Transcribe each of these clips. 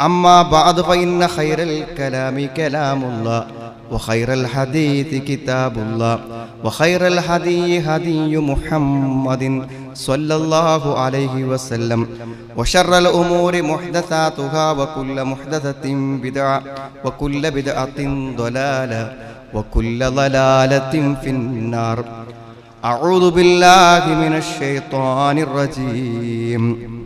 أما بعد فإن خير الكلام كلام الله وخير الحديث كتاب الله وخير الهدي هدي محمد صلى الله عليه وسلم وشر الأمور محدثاتها وكل محدثة بدعة وكل بدعة ضلالة وكل ضلالة في النار. أعوذ بالله من الشيطان الرجيم.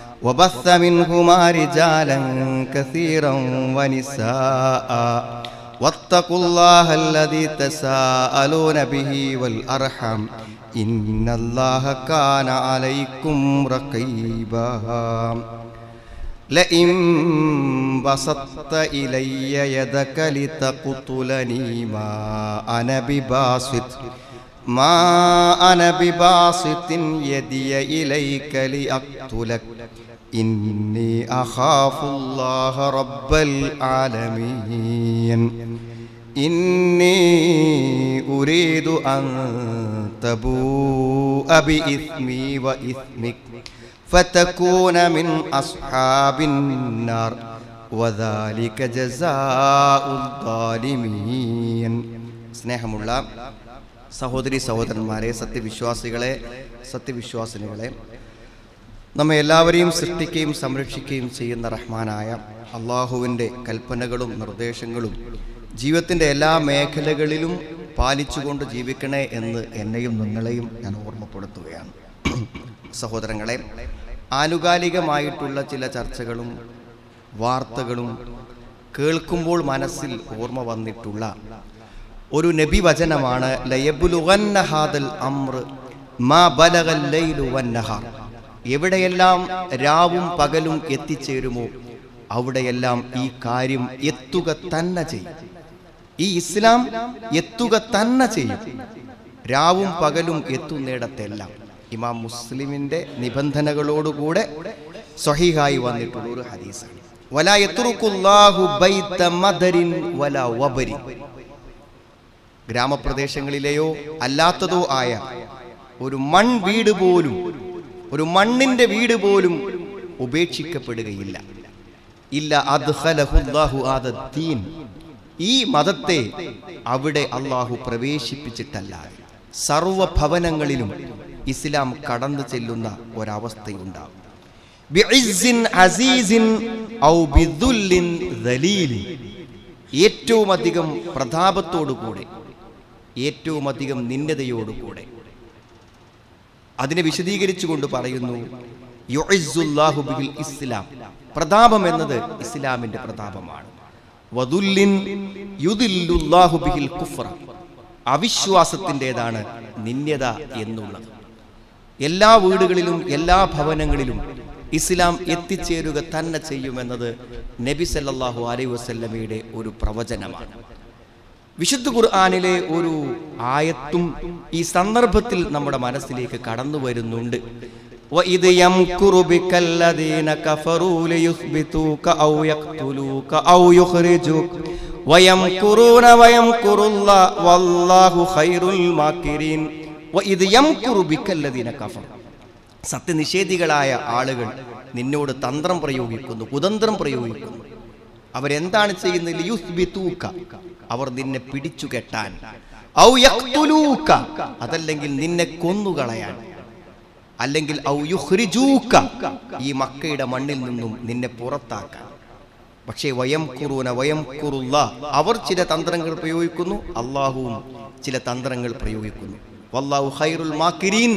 وبث منهما رجالا كثيرا ونساء. واتقوا الله الذي تساءلون به والأرحم. إن الله كان عليكم رقيبا. لئن بسطت إلي يدك لتقتلني ما أنا بباسط. ما أنا بباسط يدي إليك لأقتلك. إني أخاف الله رب العالمين إني أريد أن تبوء بإثمي وإثمك فتكون من أصحاب النار وذلك جزاء الظالمين സ്നേഹമുള്ള സഹോദരി സഹോദരന്മാരെ സത്യവിശ്വാസികളെ സത്യവിശ്വാസിനികളെ നമ്മെ എല്ലാവരെയും സൃഷ്ടിക്കുകയും സംരക്ഷിക്കുകയും ചെയ്യുന്ന റഹ്മാനായ അള്ളാഹുവിന്റെ കൽപ്പനകളും നിർദ്ദേശങ്ങളും ജീവിതത്തിന്റെ എല്ലാ മേഖലകളിലും പാലിച്ചുകൊണ്ട് ജീവിക്കണേ എന്ന് എന്നെയും നിങ്ങളെയും ഞാൻ ഓർമ്മപ്പെടുത്തുകയാണ്. സഹോദരങ്ങളെ ആനുകാലികമായിട്ടുള്ള ചില ചർച്ചകളും വാർത്തകളും കേൾക്കുമ്പോൾ മനസ്സിൽ ഓർമ്മ വന്നിട്ടുള്ള ഒരു നബി വചനമാണ് ലയബുലുവന്നഹാദൽ അമ്ര മാ ബലഗൽ ലൈലു എവിടെയെല്ലാം രാവും പകലും എത്തിച്ചേരുമോ അവിടെയെല്ലാം ഈ കാര്യം എത്തുക തന്നെ ചെയ്യും. ഈ ഇസ്ലാം എത്തുക തന്നെ ചെയ്യും. രാവും പകലും എത്തുന്നിടത്തെല്ലാം. ഇമാം മുസ്ലിമിന്റെ നിബന്ധനകളോടുകൂടെ സ്വഹീഹായി വന്നിട്ടുള്ള ഒരു ഹദീസാണ്. ഗ്രാമപ്രദേശങ്ങളിലെയോ അല്ലാത്തതോ ആയ ഒരു മൺ വീട് പോലും ഒരു മണ്ണിന്റെ വീട് പോലും ഉപേക്ഷിക്കപ്പെടുകയില്ല. ഇല്ല ഈ മതത്തെ അവിടെ അള്ളാഹു പ്രവേശിപ്പിച്ചിട്ടല്ല. സർവ ഭവനങ്ങളിലും ഇസ്ലാം കടന്നു ചെല്ലുന്ന ഒരവസ്ഥയുണ്ടാവും. ഏറ്റവും അധികം പ്രതാപത്തോടുകൂടെ ഏറ്റവും അധികം നിന്ദതയോടുകൂടെ അതിനെ വിശദീകരിച്ചുകൊണ്ട് പറയുന്നു ഇസ്ലാം. പ്രതാപം എന്നത് ഇസ്ലാമിന്റെ പ്രതാപമാണ്. അവിശ്വാസത്തിന്റെതാണ് നിന്യത എന്നുള്ളത്. എല്ലാ വീടുകളിലും എല്ലാ ഭവനങ്ങളിലും ഇസ്ലാം എത്തിച്ചേരുക തന്നെ ചെയ്യുമെന്നത് നബി സല്ലാഹു അലൈ വസല്ലമയുടെ ഒരു പ്രവചനമാണ്. വിശുദ്ധ ഖുർആാനിലെ ഒരു ആയത്തും ഈ സന്ദർഭത്തിൽ നമ്മുടെ മനസ്സിലേക്ക് കടന്നു വരുന്നുണ്ട്. സത്യനിഷേധികളായ ആളുകൾ നിന്നോട് തന്ത്രം പ്രയോഗിക്കുന്നു കുതന്ത്രം പ്രയോഗിക്കുന്നു. അവരെന്താണ് ചെയ്യുന്നത്? അവർ നിന്നെ പിടിച്ചു കെട്ടാൻ. ഔ അതല്ലെങ്കിൽ നിന്നെ കൊന്നുകളയാൻ. അല്ലെങ്കിൽ ഔ ഈ മക്കയുടെ മണ്ണിൽ നിന്നും നിന്നെ പുറത്താക്കാൻ. പക്ഷേ വയം കുറൂന വയം കുറുള്ള അവർ ചില തന്ത്രങ്ങൾ പ്രയോഗിക്കുന്നു. അള്ളാഹുവും ചില തന്ത്രങ്ങൾ പ്രയോഗിക്കുന്നു. വല്ലാഹു ഖൈറുൽ മാക്കിരീൻ.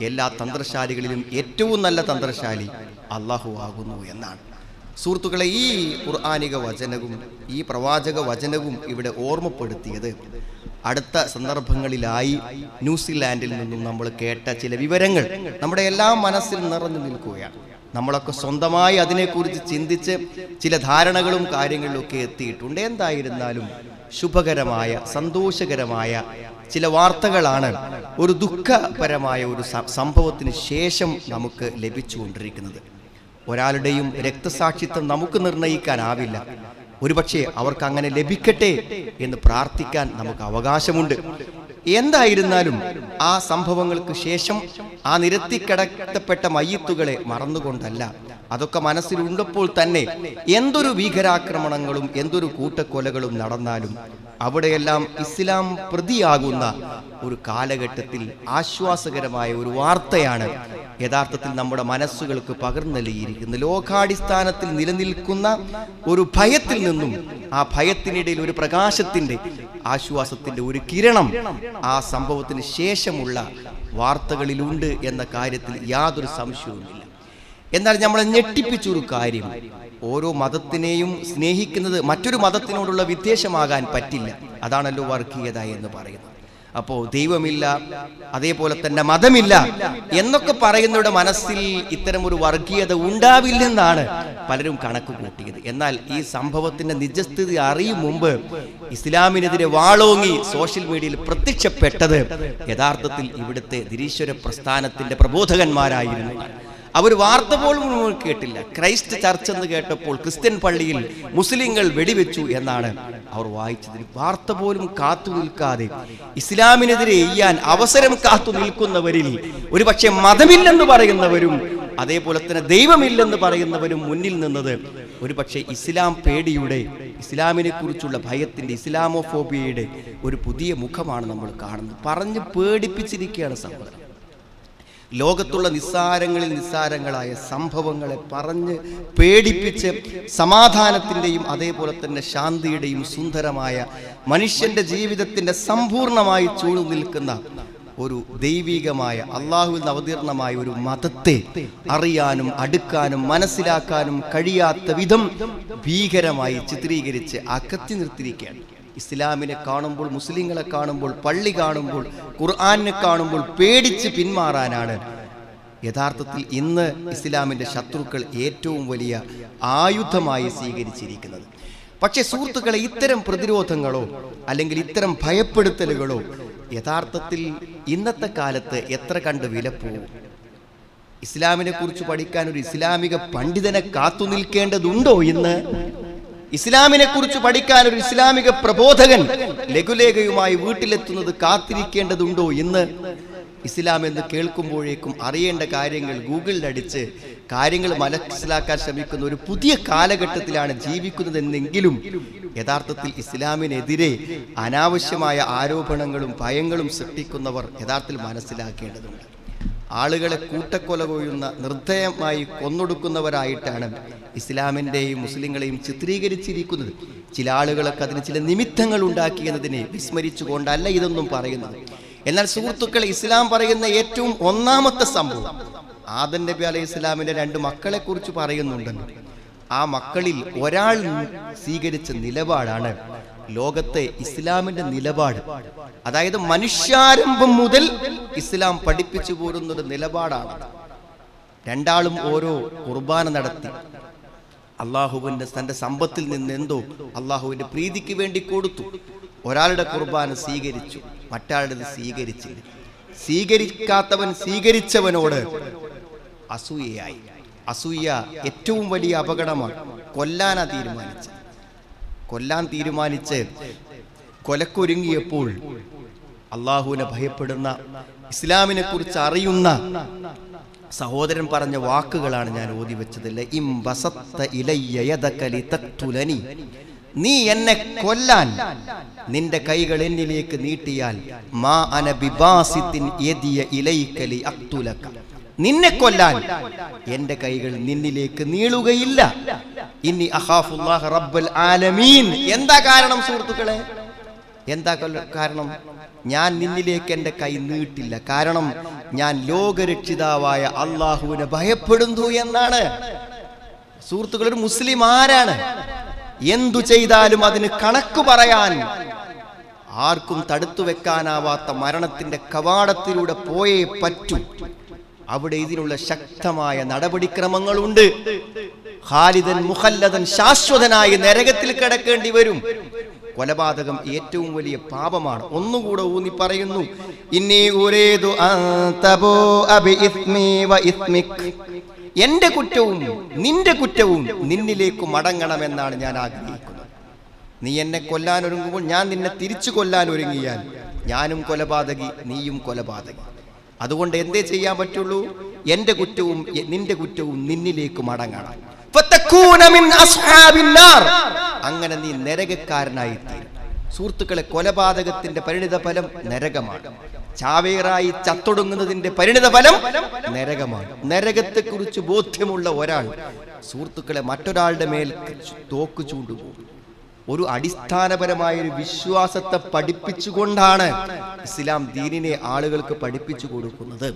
എല്ലാ തന്ത്രശാലികളിലും ഏറ്റവും നല്ല തന്ത്രശാലി അള്ളാഹു ആകുന്നു എന്നാണ്. സുഹൃത്തുക്കളെ ഈ ഖുർആാനിക വചനവും ഈ പ്രവാചക വചനവും ഇവിടെ ഓർമ്മപ്പെടുത്തിയത് അടുത്ത സന്ദർഭങ്ങളിലായി ന്യൂസിലാൻഡിൽ നിന്നും നമ്മൾ കേട്ട ചില വിവരങ്ങൾ നമ്മുടെ എല്ലാ മനസ്സിൽ നിറഞ്ഞു നിൽക്കുകയാണ്. നമ്മളൊക്കെ സ്വന്തമായി അതിനെക്കുറിച്ച് ചിന്തിച്ച് ചില ധാരണകളും കാര്യങ്ങളിലൊക്കെ എത്തിയിട്ടുണ്ട്. എന്തായിരുന്നാലും ശുഭകരമായ സന്തോഷകരമായ ചില വാർത്തകളാണ് ഒരു ദുഃഖപരമായ ഒരു സംഭവത്തിന് ശേഷം നമുക്ക് ലഭിച്ചുകൊണ്ടിരിക്കുന്നത്. ഒരാളുടെയും രക്തസാക്ഷിത്വം നമുക്ക് നിർണയിക്കാനാവില്ല. ഒരുപക്ഷെ അവർക്ക് അങ്ങനെ ലഭിക്കട്ടെ എന്ന് പ്രാർത്ഥിക്കാൻ നമുക്ക് അവകാശമുണ്ട്. എന്തായിരുന്നാലും ആ സംഭവങ്ങൾക്ക് ശേഷം ആ നിരത്തിക്കിടത്തപ്പെട്ട മയ്യത്തുകളെ മറന്നുകൊണ്ടല്ല. അതൊക്കെ മനസ്സിലുണ്ടപ്പോൾ തന്നെ എന്തൊരു ഭീകരാക്രമണങ്ങളും എന്തൊരു കൂട്ടക്കൊലകളും നടന്നാലും അവിടെയെല്ലാം ഇസ്ലാം പ്രതിയാകുന്ന ഒരു കാലഘട്ടത്തിൽ ആശ്വാസകരമായ ഒരു വാർത്തയാണ് യഥാർത്ഥത്തിൽ നമ്മുടെ മനസ്സുകൾക്ക് പകർന്നു നൽകിയിരിക്കുന്ന ലോകാടിസ്ഥാനത്തിൽ നിലനിൽക്കുന്ന ഒരു ഭയത്തിൽ നിന്നും ആ ഭയത്തിനിടയിൽ ഒരു പ്രകാശത്തിന്റെ ആശ്വാസത്തിന്റെ ഒരു കിരണം ആ സംഭവത്തിന് ശേഷമുള്ള വാർത്തകളിലുണ്ട് എന്ന കാര്യത്തിൽ യാതൊരു സംശയവുമില്ല. എന്നാൽ നമ്മളെ ഞെട്ടിപ്പിച്ചൊരു കാര്യം. ഓരോ മതത്തിനെയും സ്നേഹിക്കുന്നത് മറ്റൊരു മതത്തിനോടുള്ള വിദ്വേഷമാകാൻ പറ്റില്ല. അതാണല്ലോ വർഗീയത എന്ന് പറയുന്നത്. അപ്പോ ദൈവമില്ല അതേപോലെ തന്നെ മതമില്ല എന്നൊക്കെ പറയുന്നവരുടെ മനസ്സിൽ ഇത്തരം ഒരു വർഗീയത ഉണ്ടാവില്ലെന്നാണ് പലരും കണക്ക് കൂട്ടിയത്. എന്നാൽ ഈ സംഭവത്തിന്റെ നിജസ്ഥിതി അറിയും മുമ്പ് ഇസ്ലാമിനെതിരെ വാളോങ്ങി സോഷ്യൽ മീഡിയയിൽ പ്രത്യക്ഷപ്പെട്ടത് യഥാർത്ഥത്തിൽ ഇവിടുത്തെ നിരീശ്വര പ്രസ്ഥാനത്തിന്റെ പ്രബോധകന്മാരായിരുന്നു. അവർ വാർത്ത പോലും കേട്ടില്ല. ക്രൈസ്റ്റ് ചർച്ച് എന്ന് കേട്ടപ്പോൾ ക്രിസ്ത്യൻ പള്ളിയിൽ മുസ്ലിങ്ങൾ വെടിവെച്ചു എന്നാണ് അവർ വായിച്ചത്. വാർത്ത പോലും കാത്തു നിൽക്കാതെ ഇസ്ലാമിനെതിരെ ചെയ്യാൻ അവസരം കാത്തു നിൽക്കുന്നവരിൽ ഒരുപക്ഷെ മതമില്ലെന്ന് പറയുന്നവരും അതേപോലെ തന്നെ ദൈവമില്ലെന്ന് പറയുന്നവരും മുന്നിൽ നിന്നത് ഒരുപക്ഷെ ഇസ്ലാം പേടിയുടെ ഇസ്ലാമിനെ കുറിച്ചുള്ള ഭയത്തിന്റെ ഇസ്ലാമോഫോബിയയുടെ ഒരു പുതിയ മുഖമാണ് നമ്മൾ കാണുന്നത്. പറഞ്ഞ് പേടിപ്പിച്ചിരിക്കുകയാണ് സഹോദരൻ. ലോകത്തുള്ള നിസ്സാരങ്ങളിൽ നിസ്സാരങ്ങളായ സംഭവങ്ങളെ പറഞ്ഞ് പേടിപ്പിച്ച് സമാധാനത്തിന്റെയും അതേപോലെ തന്നെ ശാന്തിയുടെയും സുന്ദരമായ മനുഷ്യന്റെ ജീവിതത്തിന്റെ സമ്പൂർണമായി ചൂട് നിൽക്കുന്ന ഒരു ദൈവികമായ അള്ളാഹുവിൽ അവതീർണമായ ഒരു മതത്തെ അറിയാനും അടുക്കാനും മനസ്സിലാക്കാനും കഴിയാത്ത വിധം ഭീകരമായി ചിത്രീകരിച്ച് അകത്തി നിർത്തിയിരിക്കുകയാണ്. ഇസ്ലാമിനെ കാണുമ്പോൾ മുസ്ലിങ്ങളെ കാണുമ്പോൾ പള്ളി കാണുമ്പോൾ ഖുർആാനിനെ കാണുമ്പോൾ പേടിച്ച് പിന്മാറാനാണ്. യഥാർത്ഥത്തിൽ ഇന്ന് ഇസ്ലാമിന്റെ ശത്രുക്കൾ ഏറ്റവും വലിയ ആയുധമായി സ്വീകരിച്ചിരിക്കുന്നത്. പക്ഷേ സുഹൃത്തുക്കളെ ഇത്തരം പ്രതിരോധങ്ങളോ അല്ലെങ്കിൽ ഇത്തരം ഭയപ്പെടുത്തലുകളോ യഥാർത്ഥത്തിൽ ഇന്നത്തെ കാലത്ത് എത്ര കണ്ട് വിലപ്പോവും ഇസ്ലാമിനെ കുറിച്ച് പഠിക്കാൻ ഒരു ഇസ്ലാമിക പണ്ഡിതനെ കാത്തു നിൽക്കേണ്ടതുണ്ടോ ഇന്ന്? ഇസ്ലാമിനെ കുറിച്ച് പഠിക്കാൻ ഒരു ഇസ്ലാമിക പ്രബോധകൻ ലഘുലേഖയുമായി വീട്ടിലെത്തുന്നത് കാത്തിരിക്കേണ്ടതുണ്ടോ ഇന്ന് ഇസ്ലാം എന്ന് കേൾക്കുമ്പോഴേക്കും അറിയേണ്ട കാര്യങ്ങൾ ഗൂഗിളിൽ അടിച്ച് കാര്യങ്ങൾ മനസ്സിലാക്കാൻ ശ്രമിക്കുന്ന ഒരു പുതിയ കാലഘട്ടത്തിലാണ് ജീവിക്കുന്നതെന്നെങ്കിലും യഥാർത്ഥത്തിൽ ഇസ്ലാമിനെതിരെ അനാവശ്യമായ ആരോപണങ്ങളും ഭയങ്ങളും സൃഷ്ടിക്കുന്നവർ യഥാർത്ഥത്തിൽ മനസ്സിലാക്കേണ്ടതുണ്ട്. ആളുകളെ കൂട്ടക്കൊല കൊയ്യുന്ന നിർദ്ദയമായി കൊന്നൊടുക്കുന്നവരായിട്ടാണ് ഇസ്ലാമിന്റെയും മുസ്ലിങ്ങളെയും ചിത്രീകരിച്ചിരിക്കുന്നത്. ചില ആളുകളൊക്കെ അതിന് ചില നിമിത്തങ്ങൾ ഉണ്ടാക്കി എന്നതിനെ വിസ്മരിച്ചുകൊണ്ടല്ല ഇതൊന്നും പറയുന്നത്. എന്നാൽ സുഹൃത്തുക്കൾ ഇസ്ലാം പറയുന്ന ഏറ്റവും ഒന്നാമത്തെ സംഭവം ആദൻ നബി അലൈഹി ഇസ്ലാമിന്റെ രണ്ട് മക്കളെക്കുറിച്ച് പറയുന്നുണ്ടല്ലോ ആ മക്കളിൽ ഒരാൾ സ്വീകരിച്ച നിലപാടാണ് ലോകത്തെ ഇസ്ലാമിന്റെ നിലപാട്. അതായത് മനുഷ്യാരംഭം മുതൽ ഇസ്ലാം പഠിപ്പിച്ചു പോരുന്നൊരു നിലപാടാണ്. രണ്ടാളും ഓരോ കുർബാന നടത്തി. അള്ളാഹുവിന്റെ തന്റെ സമ്പത്തിൽ നിന്ന് എന്തോ അള്ളാഹുവിന്റെ പ്രീതിക്ക് വേണ്ടി കൊടുത്തു. ഒരാളുടെ കുർബാന സ്വീകരിച്ചു മറ്റാളുടെ സ്വീകരിച്ചില്ല. സ്വീകരിക്കാത്തവൻ സ്വീകരിച്ചവനോട് അസൂയയായി. അസൂയ ഏറ്റവും വലിയ അപകടമാണ് കൊല്ലാനാ തീരുമാനിച്ചത്. കൊല്ലാൻ തീരുമാനിച്ച് കൊലക്കൊരുങ്ങിയപ്പോൾ അള്ളാഹുവിനെ ഭയപ്പെടുന്ന ഇസ്ലാമിനെ കുറിച്ച് അറിയുന്ന സഹോദരൻ പറഞ്ഞ വാക്കുകളാണ് ഞാൻ ഓതി വെച്ചതില്ല ഇം വസത്ത ഇലയ്യ യദക ലിതഖ്തുലനി. നീ എന്നെ കൊല്ലാൻ നിന്റെ കൈകൾ എന്നിലേക്ക് നീട്ടിയാൽ മാ അന ബിബാസിത്തിൻ യദിയ ഇലൈക ലിഅഖ്തുലക. നിന്നെ കൊല്ലാൻ എന്റെ കൈകൾ നിന്നിലേക്ക് നീളുകയില്ല. ഇനി റബ്ബൽ ആലമീൻ. എന്താ കാരണം സുഹൃത്തുക്കളെ? എന്താ കാരണം? ഞാൻ നിന്നിലേക്ക് എന്റെ കൈ നീട്ടില്ല. കാരണം ഞാൻ ലോകരക്ഷിതാവായ അള്ളാഹുവിനെ ഭയപ്പെടുന്നു എന്നാണ്. സുഹൃത്തുക്കൾ ഒരു മുസ്ലിം ആരാണ്? എന്തു ചെയ്താലും അതിന് കണക്ക് പറയാൻ ആർക്കും തടുത്തു വെക്കാനാവാത്ത മരണത്തിന്റെ കവാടത്തിലൂടെ പോയേ പറ്റൂ. അവിടെ ഇതിനുള്ള ശക്തമായ നടപടിക്രമങ്ങളുണ്ട്. ഖാലിദൻ മുഖല്ലദൻ ശാശ്വതനായി നരകത്തിൽ കിടക്കേണ്ടി വരും. കൊലപാതകം ഏറ്റവും വലിയ പാപമാണ്. ഒന്നുകൂടെ ഊന്നി പറയുന്നു. എന്റെ കുറ്റവും നിന്റെ കുറ്റവും നിന്നിലേക്ക് മടങ്ങണമെന്നാണ് ഞാൻ ആഗ്രഹിക്കുന്നത്. നീ എന്നെ കൊല്ലാൻ ഒരുങ്ങുമ്പോൾ ഞാൻ നിന്നെ തിരിച്ചു കൊല്ലാൻ ഒരുങ്ങിയാൽ ഞാനും കൊലപാതകി നീയും കൊലപാതകി. അതുകൊണ്ട് എന്തേ ചെയ്യാൻ പറ്റുള്ളൂ? എന്റെ കുറ്റവും നിന്റെ കുറ്റവും നിന്നിലേക്ക് മടങ്ങണം. അങ്ങനെ നീ നരകക്കാരനായി തീരും സുഹൃത്തുക്കളെ കൊലപാതകത്തിന്റെ പരിണിത ഫലം നരകമാണ്. ചാവേറായി ചത്തൊടുങ്ങുന്നതിന്റെ പരിണിത ഫലം നരകമാണ്. നരകത്തെ കുറിച്ച് ബോധ്യമുള്ള ഒരാൾ സുഹൃത്തുക്കളെ മറ്റൊരാളുടെ മേൽ തോക്ക് ചൂണ്ടുപോകും. ഒരു അടിസ്ഥാനപരമായ ഒരു വിശ്വാസത്തെ പഠിപ്പിച്ചുകൊണ്ടാണ് ഇസ്ലാം ദീനിനെ ആളുകൾക്ക് പഠിപ്പിച്ചു കൊടുക്കുന്നത്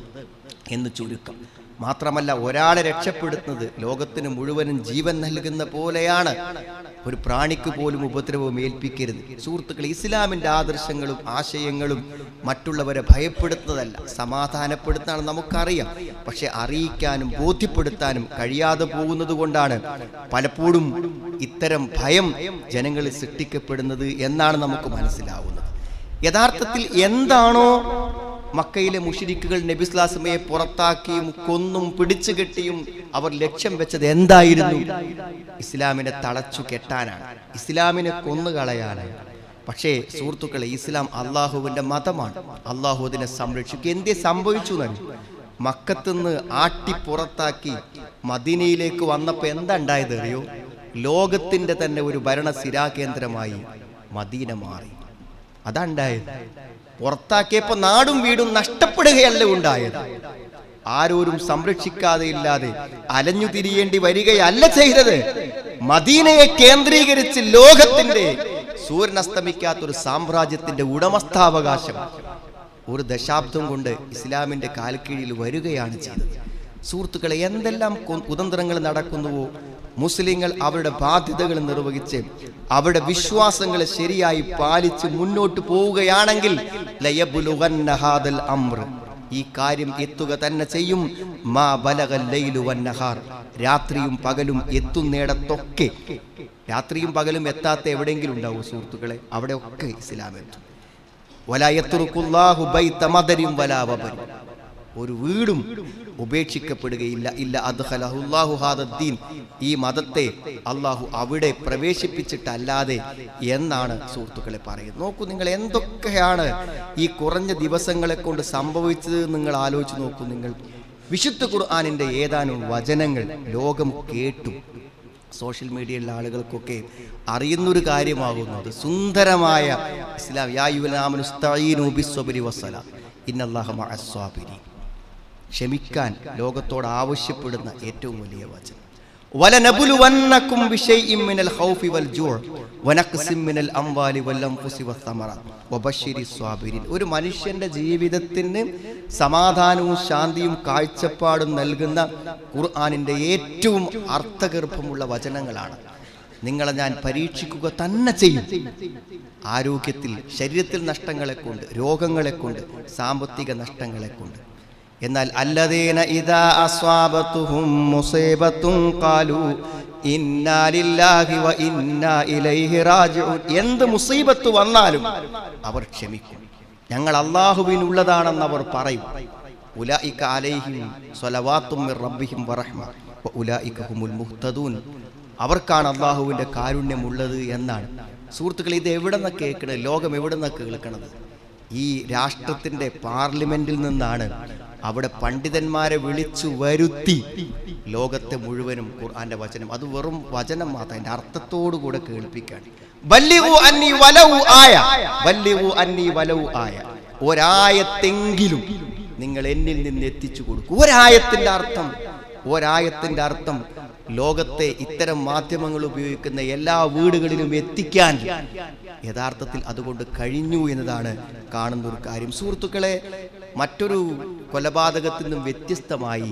എന്ന് ചുരുക്കം. മാത്രമല്ല ഒരാളെ രക്ഷപ്പെടുത്തുന്നത് ലോകത്തിന് മുഴുവനും ജീവൻ നൽകുന്ന പോലെയാണ്. ഒരു പ്രാണിക്ക് പോലും ഉപദ്രവം ഏൽപ്പിക്കരുത്. സുഹൃത്തുക്കൾ ഇസ്ലാമിന്റെ ആദർശങ്ങളും ആശയങ്ങളും മറ്റുള്ളവരെ ഭയപ്പെടുത്തുന്നതല്ല സമാധാനപ്പെടുത്താണ് നമുക്കറിയാം. പക്ഷെ അറിയിക്കാനും ബോധ്യപ്പെടുത്താനും കഴിയാതെ പോകുന്നത് കൊണ്ടാണ് പലപ്പോഴും ഇത്തരം ഭയം ജനങ്ങളിൽ സൃഷ്ടിക്കപ്പെടുന്നത് എന്നാണ് നമുക്ക് മനസ്സിലാവുന്നത്. യഥാർത്ഥത്തിൽ എന്താണോ മക്കയിലെ മുഷിരിക്കുകൾ നബിസ്ലാസമയെ പുറത്താക്കിയും കൊന്നും പിടിച്ചു കെട്ടിയും അവർ ലക്ഷ്യം വെച്ചത് എന്തായിരുന്നു? ഇസ്ലാമിനെ തളച്ചു കെട്ടാനാണ്. ഇസ്ലാമിനെ കൊന്നുകളയാണ് പക്ഷേ സുഹൃത്തുക്കളെ ഇസ്ലാം അള്ളാഹുവിന്റെ മതമാണ്. അള്ളാഹു അതിനെ സംരക്ഷിക്കും. എന്തേ സംഭവിച്ചു നൽകി മക്കത്തുനിന്ന് ആട്ടി പുറത്താക്കി മദീനയിലേക്ക് വന്നപ്പോൾ എന്താ ഉണ്ടായത് അറിയോ? ലോകത്തിന്റെ തന്നെ ഒരു ഭരണ സ്ഥിരാകേന്ദ്രമായി മദീന മാറി. അതാ ഉണ്ടായത്. പുറത്താക്കിയപ്പോ നാടും വീടും നഷ്ടപ്പെടുകയല്ല ഉണ്ടായത്. ആരോരും സംരക്ഷിക്കാതെ ഇല്ലാതെ അലഞ്ഞു തിരിയേണ്ടി വരികയല്ല ചെയ്തത്. മദീനയെ കേന്ദ്രീകരിച്ച് ലോകത്തിന്റെ സൂര്യൻ അസ്തമിക്കാത്ത ഒരു സാമ്രാജ്യത്തിന്റെ ഉടമസ്ഥാവകാശം ഒരു ദശാബ്ദം കൊണ്ട് ഇസ്ലാമിന്റെ കാൽക്കീഴിൽ വരികയാണ് ചെയ്തത്. സുഹൃത്തുക്കളെ എന്തെല്ലാം കുതന്ത്രങ്ങൾ നടക്കുന്നുവോ മുസ്ലിങ്ങൾ അവരുടെ ബാധ്യതകൾ നിർവഹിച്ച് അവരുടെ വിശ്വാസങ്ങളെ ശരിയായി പാലിച്ച് മുന്നോട്ട് പോവുകയാണെങ്കിൽ ഈ കാര്യം എത്തുക തന്നെ ചെയ്യും. മാ ബലഗൽ ലൈലു വന്നഹാർ. രാത്രിയും പകലും എത്തുന്നിടത്തൊക്കെ. രാത്രിയും പകലും എത്താത്ത എവിടെയെങ്കിലും ഉണ്ടാവും സുഹൃത്തുക്കളെ? അവിടെ ഒക്കെ ഇസ്ലാം എത്തും. വലായത്തുറുക്കുല്ലാഹു വലാ വബരിൻ. ഒരു വീടും ഉപേക്ഷിക്കപ്പെടുകയില്ല. ഇല്ല അദ്ഖലഹുല്ലാഹു ഹാദദ്ദീൻ ഈ മതത്തെ അള്ളാഹു അവിടെ പ്രവേശിപ്പിച്ചിട്ടല്ലാതെ എന്നാണ് സുഹൃത്തുക്കളെ പറയുന്നത്. നോക്കൂ നിങ്ങൾ എന്തൊക്കെയാണ് ഈ കുറഞ്ഞ ദിവസങ്ങളെ കൊണ്ട് സംഭവിച്ചത് നിങ്ങൾ ആലോചിച്ച് നോക്കൂ നിങ്ങൾ. വിശുദ്ധ ഖുർആാനിന്റെ ഏതാനും വചനങ്ങൾ ലോകം കേട്ടു. സോഷ്യൽ മീഡിയയിലുള്ള ആളുകൾക്കൊക്കെ അറിയുന്നൊരു കാര്യമാകുന്നത് സുന്ദരമായ ഇസ്ലാം. യാ സ്തഈനു വസ്സലാം. ഇന്നല്ലാഹ മഅസ്സാബിരീൻ ക്ഷമിക്കാൻ ലോകത്തോട് ആവശ്യപ്പെടുന്ന ഏറ്റവും വലിയ വചനം. ഒരു മനുഷ്യന്റെ ജീവിതത്തിന് സമാധാനവും ശാന്തിയും കാഴ്ചപ്പാടും നൽകുന്ന ഖുർആനിന്റെ ഏറ്റവും അർത്ഥഗർഭമുള്ള വചനങ്ങളാണ്. നിങ്ങളെ ഞാൻ പരീക്ഷിക്കുക തന്നെ ചെയ്യും. ആരോഗ്യത്തിൽ ശരീരത്തിൽ നഷ്ടങ്ങളെ കൊണ്ട് രോഗങ്ങളെ കൊണ്ട് സാമ്പത്തിക നഷ്ടങ്ങളെ കൊണ്ട് എന്നാൽ അല്ലതീന ഇതാ അസ്വാബത്തുഹും മുസീബത്തും കാലു ഇന്നാലില്ലാഹി വ ഇന്നാ ഇലൈഹി എന്ത് മുസീബത്ത് വന്നാലും അവർ ക്ഷമിക്കും. ഞങ്ങൾ അള്ളാഹുവിനുള്ളതാണെന്ന് അവർ പറയും. മുഹ്തദൂൻ. അവർക്കാണ് അള്ളാഹുവിന്റെ കാരുണ്യമുള്ളത് എന്നാണ്. സുഹൃത്തുക്കൾ ഇത് എവിടെ നിന്നാണ് കേൾക്കണത് ലോകം എവിടെ നിന്നാണ് കേൾക്കണത്? ഈ രാഷ്ട്രത്തിന്റെ പാർലമെന്റിൽ നിന്നാണ് അവിടെ പണ്ഡിതന്മാരെ വിളിച്ചു വരുത്തി ലോകത്തെ മുഴുവനും ഖുർആന്റെ വചനം. അത് വെറും വചനം മാത്രം അതിന്റെ അർത്ഥത്തോടു കൂടെ കേൾപ്പിക്കാൻ. ഒരായത്തെങ്കിലും നിങ്ങൾ എന്നിൽ നിന്ന് എത്തിച്ചു കൊടുക്കും. ഒരായത്തിന്റെ അർത്ഥം ഒരായത്തിന്റെ അർത്ഥം ലോകത്തെ ഇത്തരം മാധ്യമങ്ങൾ ഉപയോഗിക്കുന്ന എല്ലാ വീടുകളിലും എത്തിക്കാൻ യഥാർത്ഥത്തിൽ അതുകൊണ്ട് കഴിഞ്ഞു എന്നതാണ് കാണുന്ന ഒരു കാര്യം സുഹൃത്തുക്കളെ മറ്റൊരു കൊലപാതകത്തിൽ നിന്നും വ്യത്യസ്തമായി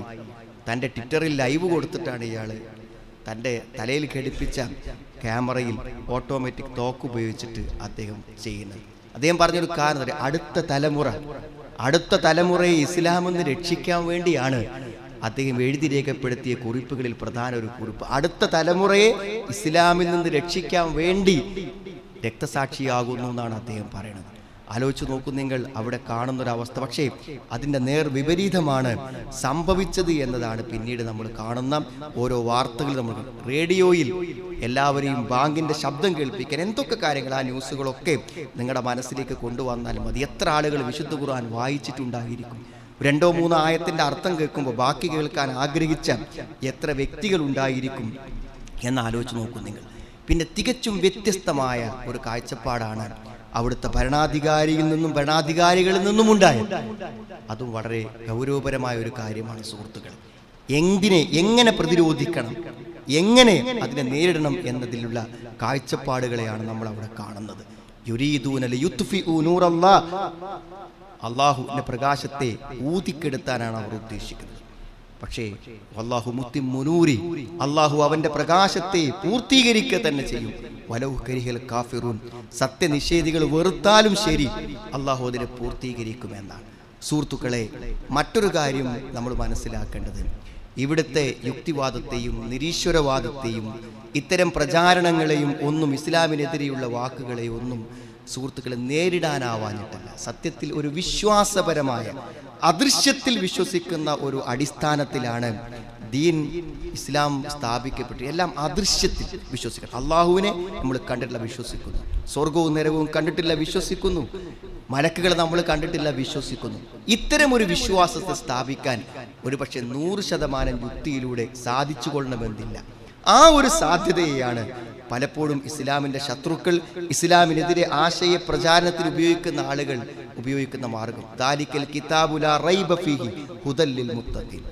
തന്റെ ട്വിറ്ററിൽ ലൈവ് കൊടുത്തിട്ടാണ് ഇയാൾ തന്റെ തലയിൽ ഘടിപ്പിച്ച ക്യാമറയിൽ ഓട്ടോമാറ്റിക് തോക്ക് ഉപയോഗിച്ചിട്ട് അദ്ദേഹം ചെയ്യുന്നത് അദ്ദേഹം പറഞ്ഞൊരു കാരണം? അടുത്ത തലമുറ അടുത്ത തലമുറയെ ഇസ്ലാമെന്ന് രക്ഷിക്കാൻ വേണ്ടിയാണ് അദ്ദേഹം എഴുതി രേഖപ്പെടുത്തിയ കുറിപ്പുകളിൽ പ്രധാന ഒരു കുറിപ്പ്. അടുത്ത തലമുറയെ ഇസ്ലാമിൽ നിന്ന് രക്ഷിക്കാൻ വേണ്ടി രക്തസാക്ഷിയാകുന്നു എന്നാണ് അദ്ദേഹം പറയുന്നത്. ആലോചിച്ച് നോക്കൂ നിങ്ങൾ അവിടെ കാണുന്നൊരവസ്ഥ. പക്ഷേ അതിന്റെ നേർ വിപരീതമാണ് സംഭവിച്ചത് എന്നതാണ് പിന്നീട് നമ്മൾ കാണുന്ന ഓരോ വാർത്തകൾ നമ്മൾ റേഡിയോയിൽ എല്ലാവരെയും ബാങ്കിന്റെ ശബ്ദം കേൾപ്പിക്കാൻ എന്തൊക്കെ കാര്യങ്ങൾ ആ ന്യൂസുകളൊക്കെ നിങ്ങളുടെ മനസ്സിലേക്ക് കൊണ്ടുവന്നാൽ മതി. എത്ര ആളുകൾ വിശുദ്ധ ഖുർആൻ വായിച്ചിട്ടുണ്ടായിരിക്കും. രണ്ടോ മൂന്നോ ആയത്തിന്റെ അർത്ഥം കേൾക്കുമ്പോൾ ബാക്കി കേൾക്കാൻ ആഗ്രഹിച്ച എത്ര വ്യക്തികൾ ഉണ്ടായിരിക്കും എന്ന് ആലോചിച്ച് നോക്കൂ നിങ്ങൾ. പിന്നെ തികച്ചും വ്യത്യസ്തമായ ഒരു കാഴ്ചപ്പാടാണ് അവിടുത്തെ ഭരണാധികാരിയിൽ നിന്നും ഭരണാധികാരികളിൽ നിന്നും ഉണ്ടായത് അതും വളരെ ഗൗരവപരമായ ഒരു കാര്യമാണ് സുഹൃത്തുക്കൾ എന്തിനെ എങ്ങനെ പ്രതിരോധിക്കണം? എങ്ങനെ അതിനെ നേരിടണം എന്നതിലുള്ള കാഴ്ചപ്പാടുകളെയാണ് നമ്മൾ അവിടെ കാണുന്നത്. യുരീദൂന ലിയുത്ഫിഉ നൂറല്ലാഹ്. അള്ളാഹുവിന്റെ പ്രകാശത്തെ ഊതിക്കെടുത്താനാണ് അവർ ഉദ്ദേശിക്കുന്നത്. പക്ഷേ അള്ളാഹു മുത്തി മുനൂരി അള്ളാഹു അവന്റെ പ്രകാശത്തെ പൂർത്തീകരിക്കുക തന്നെ ചെയ്യും. വലവ് കരിഹൽ കാഫിറൂൻ സത്യനിഷേധികൾ വെറുത്താലും ശരി അള്ളാഹു അതിനെ പൂർത്തീകരിക്കുമെന്നാണ്. സുഹൃത്തുക്കളെ മറ്റൊരു കാര്യം നമ്മൾ മനസ്സിലാക്കേണ്ടത്. ഇവിടുത്തെ യുക്തിവാദത്തെയും നിരീശ്വരവാദത്തെയും ഇത്തരം പ്രചാരണങ്ങളെയും ഒന്നും ഇസ്ലാമിനെതിരെയുള്ള വാക്കുകളെയും ഒന്നും സുഹൃത്തുക്കളെ നേരിടാനാവാഞ്ഞിട്ടല്ല. സത്യത്തിൽ ഒരു വിശ്വാസപരമായ അദൃശ്യത്തിൽ വിശ്വസിക്കുന്ന ഒരു അടിസ്ഥാനത്തിലാണ് ദീൻ ഇസ്ലാം സ്ഥാപിക്കപ്പെട്ടു എല്ലാം അദൃശ്യത്തിൽ വിശ്വസിക്കണം. അള്ളാഹുവിനെ നമ്മൾ കണ്ടിട്ടില്ല വിശ്വസിക്കുന്നു. സ്വർഗവും നരകവും കണ്ടിട്ടില്ല വിശ്വസിക്കുന്നു. മലക്കുകൾ നമ്മൾ കണ്ടിട്ടില്ല വിശ്വസിക്കുന്നു. ഇത്തരം ഒരു വിശ്വാസത്തെ സ്ഥാപിക്കാൻ ഒരുപക്ഷെ നൂറ് ശതമാനം യുക്തിയിലൂടെ സാധിച്ചു കൊള്ളണമെന്നില്ല ആ ഒരു സാധ്യതയെയാണ് പലപ്പോഴും ഇസ്ലാമിന്റെ ശത്രുക്കൾ ഇസ്ലാമിനെതിരെ ആശയ പ്രചാരണത്തിന് ഉപയോഗിക്കുന്ന ആളുകൾ ഉപയോഗിക്കുന്ന മാർഗം. ദാലിക്കൽ കിതാബുല ഹുദല്ലിൽ മുത്തഖീൻ.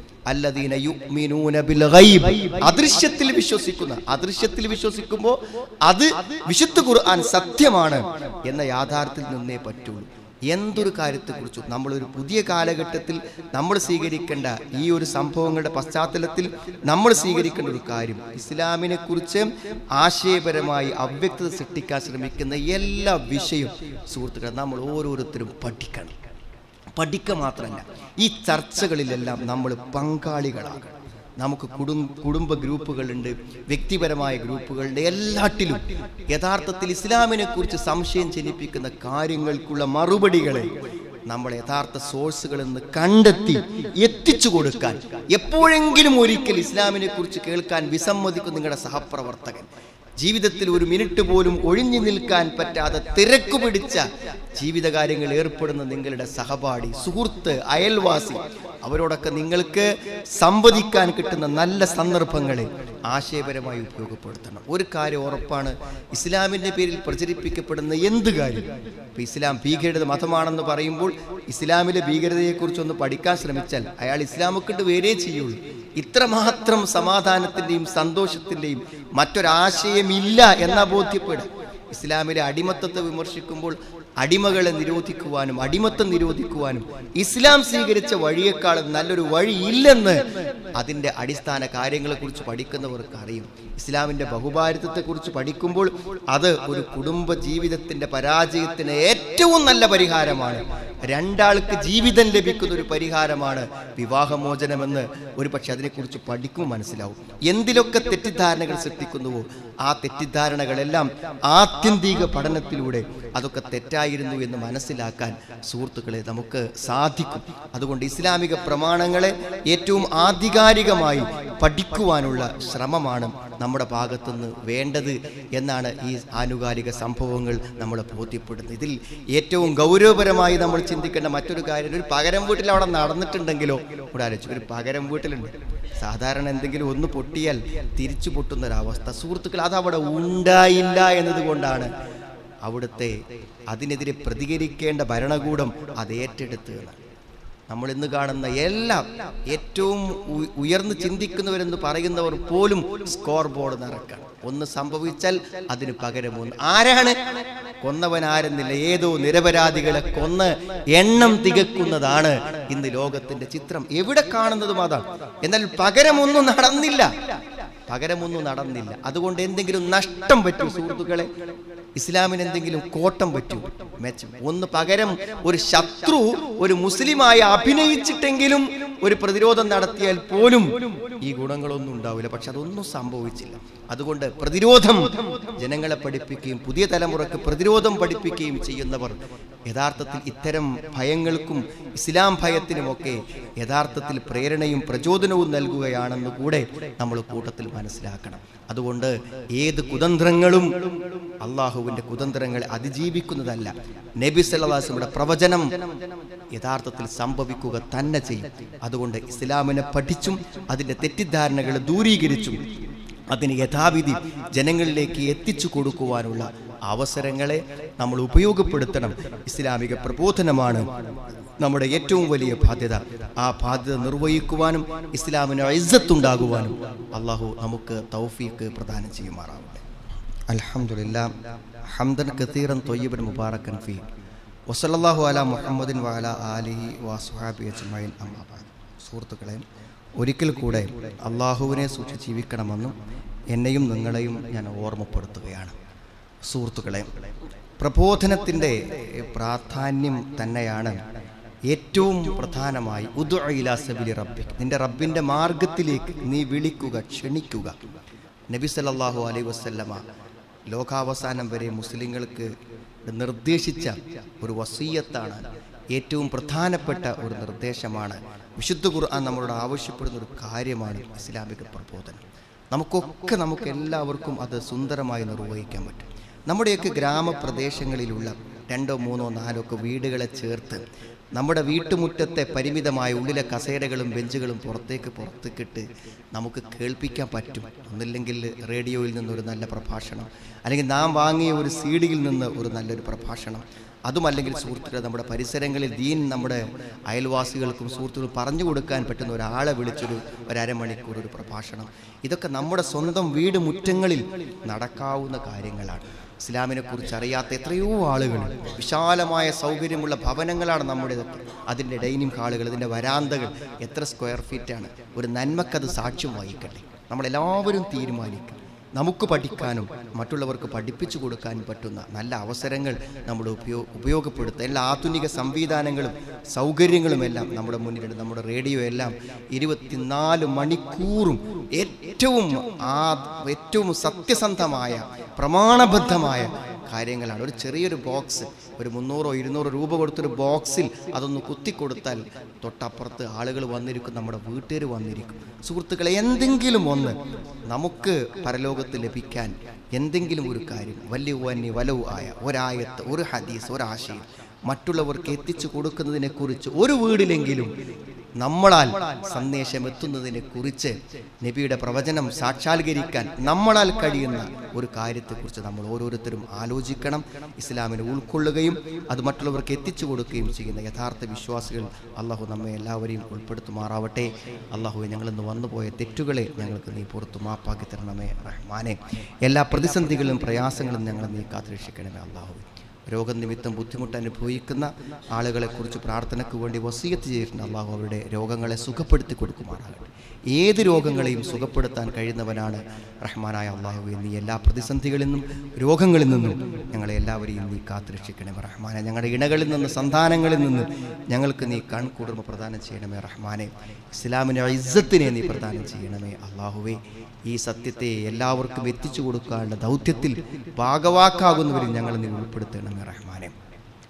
അദൃശ്യത്തിൽ വിശ്വസിക്കുന്ന അദൃശ്യത്തിൽ വിശ്വസിക്കുമ്പോൾ അത് വിശുദ്ധ ഖുർആൻ സത്യമാണ് എന്ന യാഥാർത്ഥ്യത്തിൽ നിന്നേ പറ്റുള്ളൂ. എന്തൊരു കാര്യത്തെക്കുറിച്ചും നമ്മളൊരു പുതിയ കാലഘട്ടത്തിൽ നമ്മൾ സ്വീകരിക്കേണ്ട ഈ ഒരു സംഭവങ്ങളുടെ പശ്ചാത്തലത്തിൽ നമ്മൾ സ്വീകരിക്കേണ്ട ഒരു കാര്യം ഇസ്ലാമിനെക്കുറിച്ച് ആശയപരമായി അവ്യക്തത സൃഷ്ടിക്കാൻ ശ്രമിക്കുന്ന എല്ലാ വിഷയവും സുഹൃത്തുക്കളെ നമ്മൾ ഓരോരുത്തരും പഠിക്കണം. പഠിക്കുക മാത്രമല്ല ഈ ചർച്ചകളിലെല്ലാം നമ്മൾ പങ്കാളികളാകണം. നമുക്ക് കുടും കുടുംബ ഗ്രൂപ്പുകളുണ്ട് വ്യക്തിപരമായ ഗ്രൂപ്പുകളുണ്ട് എല്ലാറ്റിലും യഥാർത്ഥത്തിൽ ഇസ്ലാമിനെ കുറിച്ച് സംശയം ജനിപ്പിക്കുന്ന കാര്യങ്ങൾക്കുള്ള മറുപടികളെ നമ്മൾ യഥാർത്ഥ സോഴ്സുകളിൽ നിന്ന് കണ്ടെത്തി എത്തിച്ചു കൊടുക്കാൻ എപ്പോഴെങ്കിലും ഒരിക്കൽ ഇസ്ലാമിനെ കുറിച്ച് കേൾക്കാൻ വിസമ്മതിക്കും നിങ്ങളുടെ സഹപ്രവർത്തകൻ. ജീവിതത്തിൽ ഒരു മിനിറ്റ് പോലും ഒഴിഞ്ഞു നിൽക്കാൻ പറ്റാതെ തിരക്ക് പിടിച്ച ജീവിതകാര്യങ്ങൾ ഏർപ്പെടുന്ന നിങ്ങളുടെ സഹപാഠി സുഹൃത്ത് അയൽവാസി അവരോടൊക്കെ നിങ്ങൾക്ക് സംവദിക്കാൻ കിട്ടുന്ന നല്ല സന്ദർഭങ്ങളെ ആശയപരമായി ഉപയോഗപ്പെടുത്തണം. ഒരു കാര്യം ഉറപ്പാണ് ഇസ്ലാമിന്റെ പേരിൽ പ്രചരിപ്പിക്കപ്പെടുന്ന എന്ത് കാര്യം? ഇപ്പം ഇസ്ലാം ഭീകരത മതമാണെന്ന് പറയുമ്പോൾ ഇസ്ലാമിലെ ഭീകരതയെക്കുറിച്ചൊന്ന് പഠിക്കാൻ ശ്രമിച്ചാൽ അയാൾ ഇസ്ലാമൊക്കെ വേരേ ചെയ്യുള്ളൂ. ഇത്രമാത്രം സമാധാനത്തിന്റെയും സന്തോഷത്തിന്റെയും മറ്റൊരാശയമില്ല എന്നാ ബോധ്യപ്പെടുക. ഇസ്ലാമിലെ അടിമത്തത്തെ വിമർശിക്കുമ്പോൾ അടിമകളെ നിരോധിക്കുവാനും അടിമത്തം നിരോധിക്കുവാനും ഇസ്ലാം സ്വീകരിച്ച വഴിയേക്കാളും നല്ലൊരു വഴി ഇല്ലെന്ന് അതിന്റെ അടിസ്ഥാന കാര്യങ്ങളെക്കുറിച്ച് പഠിക്കുന്നവർക്ക് അറിയും. ഇസ്ലാമിന്റെ ബഹുഭാരിത്വത്തെക്കുറിച്ച് പഠിക്കുമ്പോൾ അത് ഒരു കുടുംബ ജീവിതത്തിന്റെ പരാജയത്തിന് ഏറ്റവും നല്ല പരിഹാരമാണ്. രണ്ടാൾക്ക് ജീവിതം ലഭിക്കുന്ന ഒരു പരിഹാരമാണ് വിവാഹമോചനമെന്ന് ഒരു പക്ഷെ അതിനെക്കുറിച്ച് പഠിക്കുമ്പോൾ മനസ്സിലാവും. എന്തിലൊക്കെ തെറ്റിദ്ധാരണകൾ സൃഷ്ടിക്കുന്നുവോ ആ തെറ്റിദ്ധാരണകളെല്ലാം ആത്യന്തിക പഠനത്തിലൂടെ അതൊക്കെ തെറ്റായിരുന്നു എന്ന് മനസ്സിലാക്കാൻ സുഹൃത്തുക്കളെ നമുക്ക് സാധിക്കും. അതുകൊണ്ട് ഇസ്ലാമിക പ്രമാണങ്ങളെ ഏറ്റവും ആധികാരികമായി പഠിക്കുവാനുള്ള ശ്രമമാണ് നമ്മുടെ ഭാഗത്തുനിന്ന് വേണ്ടത് എന്നാണ് ഈ ആനുകാലിക സംഭവങ്ങൾ നമ്മളെ ബോധ്യപ്പെടുന്നത്. ഇതിൽ ഏറ്റവും ഗൗരവപരമായി നമ്മൾ ചിന്തിക്കേണ്ട മറ്റൊരു കാര്യം ഒരു പകരം വീട്ടിൽ അവിടെ നടന്നിട്ടുണ്ടെങ്കിലോ ഇവിടെ ആലോചിച്ചു ഒരു പകരം വീട്ടിലുണ്ട്. സാധാരണ എന്തെങ്കിലും ഒന്ന് പൊട്ടിയാൽ തിരിച്ചു പൊട്ടുന്ന ഒരവസ്ഥ. സുഹൃത്തുക്കൾ അത് അവിടെ ഉണ്ടായില്ല എന്നതുകൊണ്ടാണ് അവിടുത്തെ അതിനെതിരെ പ്രതികരിക്കേണ്ട ഭരണകൂടം അത് ഏറ്റെടുത്ത് നമ്മൾ ഇന്ന് കാണുന്ന എല്ലാം ഏറ്റവും ഉയർന്ന് ചിന്തിക്കുന്നവരെന്ന് പറയുന്നവർ പോലും സ്കോർ ബോർഡ് നിറക്കണം. ഒന്ന് സംഭവിച്ചാൽ അതിന് പകരം ഒന്ന്. ആരാണ്? കൊന്നവൻ ആരെന്നില്ല. ഏതോ നിരപരാധികളെ കൊന്ന് എണ്ണം തികക്കുന്നതാണ് ഇന്ന് ലോകത്തിന്റെ ചിത്രം. എവിടെ കാണുന്നതും അതാണ് എന്നാൽ പകരമൊന്നും നടന്നില്ല. പകരമൊന്നും നടന്നില്ല. അതുകൊണ്ട് എന്തെങ്കിലും നഷ്ടം പറ്റും സുഹൃത്തുക്കളെ. ഇസ്ലാമിന് എന്തെങ്കിലും കോട്ടം പറ്റൂ. മെച്ചം ഒന്ന് പകരം ഒരു ശത്രു ഒരു മുസ്ലിമായി അഭിനയിച്ചിട്ടെങ്കിലും ഒരു പ്രതിരോധം നടത്തിയാൽ പോലും ഈ ഗുണങ്ങളൊന്നും ഉണ്ടാവില്ല. പക്ഷെ അതൊന്നും സംഭവിച്ചില്ല. അതുകൊണ്ട് പ്രതിരോധം ജനങ്ങളെ പഠിപ്പിക്കുകയും പുതിയ തലമുറയ്ക്ക് പ്രതിരോധം പഠിപ്പിക്കുകയും ചെയ്യുന്നവർ യഥാർത്ഥത്തിൽ ഇത്തരം ഭയങ്ങൾക്കും ഇസ്ലാം ഭയത്തിനുമൊക്കെ യഥാർത്ഥത്തിൽ പ്രേരണയും പ്രചോദനവും നൽകുകയാണെന്ന് കൂടെ നമ്മൾ കൂട്ടത്തിൽ മനസ്സിലാക്കണം. അതുകൊണ്ട് ഏത് കുതന്ത്രങ്ങളും അള്ളാഹുവിന്റെ കുതന്ത്രങ്ങളെ അതിജീവിക്കുന്നതല്ല. നബി സല്ലാസിയുടെ പ്രവചനം യഥാർത്ഥത്തിൽ സംഭവിക്കുക തന്നെ ചെയ്യും. അതുകൊണ്ട് ഇസ്ലാമിനെ പഠിച്ചും അതിന്റെ തെറ്റിദ്ധാരണകളെ ദൂരീകരിച്ചും അതിന് യഥാവിധി ജനങ്ങളിലേക്ക് എത്തിച്ചു കൊടുക്കുവാനുള്ള അവസരങ്ങളെ നമ്മൾ ഉപയോഗപ്പെടുത്തണം. ഇസ്ലാമിക പ്രബോധനമാണ് നമ്മുടെ ഏറ്റവും വലിയ ബാധ്യത. ആ ബാധ്യത നിർവഹിക്കുവാനും ഇസ്ലാമിന് ഇസ്സത്തുണ്ടാകുവാനും അള്ളാഹു നമുക്ക് തൗഫീക്ക് പ്രദാനം ചെയ്യുമാറാവട്ടെ. അൽഹംദുലില്ലാ ഹംദൻ കത്തീറൻ തൊയ്യബൻ മുബാറക്കൻ ഫീ. വസല്ലല്ലാഹു അല മുഹമ്മദിൻ വാല ആലിഹി വാസുഹാബി അജ്മൈൻ അമ്മാബാദ് സുഹൃത്തുക്കളെ ഒരിക്കൽ കൂടെ അള്ളാഹുവിനെ സൂക്ഷിച്ച് ജീവിക്കണമെന്നും എന്നെയും നിങ്ങളെയും ഞാൻ ഓർമ്മപ്പെടുത്തുകയാണ്. സുഹൃത്തുക്കളെ പ്രബോധനത്തിന്റെ പ്രാധാന്യം തന്നെയാണ് ഏറ്റവും പ്രധാനമായി ഉദു ഇലാ സബിലി റബ്ബി നിന്റെ റബ്ബിന്റെ മാർഗത്തിലേക്ക് നീ വിളിക്കുക ക്ഷണിക്കുക. നബി സല്ലല്ലാഹു അലൈ വസല്ലമ ലോകാവസാനം വരെ മുസ്ലിങ്ങൾക്ക് നിർദ്ദേശിച്ച ഒരു വസീയത്താണ്. ഏറ്റവും പ്രധാനപ്പെട്ട ഒരു നിർദ്ദേശമാണ്. വിശുദ്ധ ഖുർആൻ നമ്മളോട് ആവശ്യപ്പെടുന്ന ഒരു കാര്യമാണ് ഇസ്ലാമിക പ്രബോധനം. നമുക്കൊക്കെ നമുക്ക് എല്ലാവർക്കും അത് സുന്ദരമായി നിർവഹിക്കാൻ പറ്റും. നമ്മുടെയൊക്കെ ഗ്രാമപ്രദേശങ്ങളിലുള്ള രണ്ടോ മൂന്നോ നാലോ ഒക്കെ വീടുകളെ ചേർത്ത് നമ്മുടെ വീട്ടുമുറ്റത്തെ പരിമിതമായ ഉള്ളിലെ കസേരകളും ബെഞ്ചുകളും പുറത്തേക്ക് പുറത്തേക്കിട്ട് നമുക്ക് കേൾപ്പിക്കാൻ പറ്റും. ഒന്നില്ലെങ്കിൽ റേഡിയോയിൽ നിന്നൊരു നല്ല പ്രഭാഷണം. അല്ലെങ്കിൽ നാം വാങ്ങിയ ഒരു സീഡിയിൽ നിന്ന് ഒരു നല്ലൊരു പ്രഭാഷണം. അതുമല്ലെങ്കിൽ സുഹൃത്തുക്കളെ നമ്മുടെ പരിസരങ്ങളിൽ ദീൻ നമ്മുടെ അയൽവാസികൾക്കും സുഹൃത്തുക്കൾ പറഞ്ഞു കൊടുക്കാൻ പറ്റുന്ന ഒരാളെ വിളിച്ചൊരു ഒരമണിക്കൂർ ഒരു പ്രഭാഷണം. ഇതൊക്കെ നമ്മുടെ സ്വന്തം വീട് മുറ്റങ്ങളിൽ നടക്കാവുന്ന കാര്യങ്ങളാണ്. ഇസ്ലാമിനെ കുറിച്ച് അറിയാത്ത എത്രയോ ആളുകൾ വിശാലമായ സൗകര്യമുള്ള ഭവനങ്ങളാണ് നമ്മുടേതൊക്കെ. അതിന്റെ ഡൈനിങ് ഹാളുകൾ അതിന്റെ വരാന്തകൾ എത്ര സ്ക്വയർ ഫീറ്റാണ്. ഒരു നന്മക്കത് സാക്ഷ്യം വഹിക്കട്ടെ. നമ്മളെല്ലാവരും തീരുമാനിക്കും നമുക്ക് പഠിക്കാനും മറ്റുള്ളവർക്ക് പഠിപ്പിച്ചു കൊടുക്കാനും പറ്റുന്ന നല്ല അവസരങ്ങൾ നമ്മൾ ഉപയോ ഉപയോഗപ്പെടുത്തുക. എല്ലാ ആധുനിക സംവിധാനങ്ങളും സൗകര്യങ്ങളും എല്ലാം നമ്മുടെ മുന്നിലുണ്ട്. നമ്മുടെ റേഡിയോ എല്ലാം ഇരുപത്തിനാല് മണിക്കൂറും ഏറ്റവും ആ ഏറ്റവും സത്യസന്ധമായ പ്രമാണബദ്ധമായ കാര്യങ്ങളാണ്. ഒരു ചെറിയൊരു ബോക്സ് ഒരു മുന്നൂറോ ഇരുന്നൂറോ രൂപ കൊടുത്തൊരു ബോക്സിൽ അതൊന്ന് കുത്തിക്കൊടുത്താൽ തൊട്ടപ്പുറത്ത് ആളുകൾ വന്നിരിക്കും നമ്മുടെ വീട്ടുകാർ വന്നിരിക്കും. സുഹൃത്തുക്കളെ എന്തെങ്കിലും ഒന്ന് നമുക്ക് പരലോകത്ത് ലഭിക്കാൻ എന്തെങ്കിലും ഒരു കാര്യം വലിയ വന്യ വലവ് ആയ ഒരായത്ത് ഒരു ഹദീസ് ഒരാശയം മറ്റുള്ളവർക്ക് എത്തിച്ചു കൊടുക്കുന്നതിനെ കുറിച്ച് ഒരു വീടിലെങ്കിലും നമ്മളാൽ സന്ദേശം എത്തുന്നതിനെ കുറിച്ച് നബിയുടെ പ്രവചനം സാക്ഷാത്കരിക്കാൻ നമ്മളാൽ കഴിയുന്ന ഒരു കാര്യത്തെക്കുറിച്ച് നമ്മൾ ഓരോരുത്തരും ആലോചിക്കണം ഇസ്ലാമിനെ ഉൾക്കൊള്ളുകയും അത് മറ്റുള്ളവർക്ക് എത്തിച്ചു കൊടുക്കുകയും ചെയ്യുന്ന യഥാർത്ഥ വിശ്വാസികൾ അള്ളാഹു നമ്മെ എല്ലാവരെയും ഉൾപ്പെടുത്തുമാറാവട്ടെ. അള്ളാഹു ഞങ്ങളിന്ന് വന്നുപോയ തെറ്റുകളെ ഞങ്ങൾക്ക് നീ പുറത്തു മാപ്പാക്കി തരണമേ റഹ്മാനെ. എല്ലാ പ്രതിസന്ധികളും പ്രയാസങ്ങളും ഞങ്ങളെ നീ കാത്തുരക്ഷിക്കണമേ അള്ളാഹു രോഗനിമിത്തം ബുദ്ധിമുട്ട് അനുഭവിക്കുന്ന ആളുകളെക്കുറിച്ച് പ്രാർത്ഥനയ്ക്ക് വേണ്ടി വസീയത്ത് ചെയ്തിട്ടുണ്ട്. അള്ളാഹു അവരുടെ രോഗങ്ങളെ സുഖപ്പെടുത്തി കൊടുക്കുമാറാകട്ടെ. ഏത് രോഗങ്ങളെയും സുഖപ്പെടുത്താൻ കഴിയുന്നവനാണ് റഹ്മാനായ അള്ളാഹു എന്നീ എല്ലാ പ്രതിസന്ധികളിൽ നിന്നും രോഗങ്ങളിൽ നിന്നും ഞങ്ങളെ എല്ലാവരെയും നീ കാത്തുരക്ഷിക്കണമേ റഹ്മാനെ. ഞങ്ങളുടെ ഇണകളിൽ നിന്ന് സന്താനങ്ങളിൽ നിന്ന് ഞങ്ങൾക്ക് നീ കൺകുടുംബ പ്രദാനം ചെയ്യണമേ റഹ്മാനെ. ഇസ്ലാമിന്റെ ഇസ്സത്തിനെ നീ പ്രദാനം ചെയ്യണമേ അള്ളാഹുവേ. ഈ സത്യത്തെ എല്ലാവർക്കും എത്തിച്ചു കൊടുക്കാനുള്ള ദൗത്യത്തിൽ ഭാഗവാക്കാകുന്നവരിൽ ഞങ്ങൾ നീ ഉൾപ്പെടുത്തണമേ റഹ്മാനെ.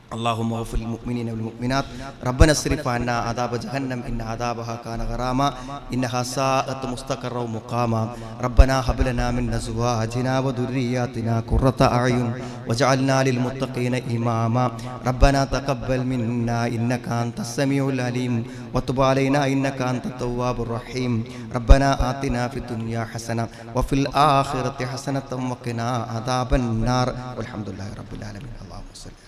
اللهم اغفر للمؤمنين والمؤمنات. ربنا اصرف عنا عذاب جهنم إن عذابها كان غراما. إنها ساءت مستقرا ومقاما. ربنا هب لنا من أزواجنا وذرياتنا قرة أعين واجعلنا للمتقين إماما. ربنا تقبل منا إنك أنت السميع العليم. وتب علينا إنك أنت التواب الرحيم. ربنا آتنا في الدنيا حسنة وفي الآخرة حسنة وقنا عذاب النار. والحمد لله رب العالمين. اللهم صل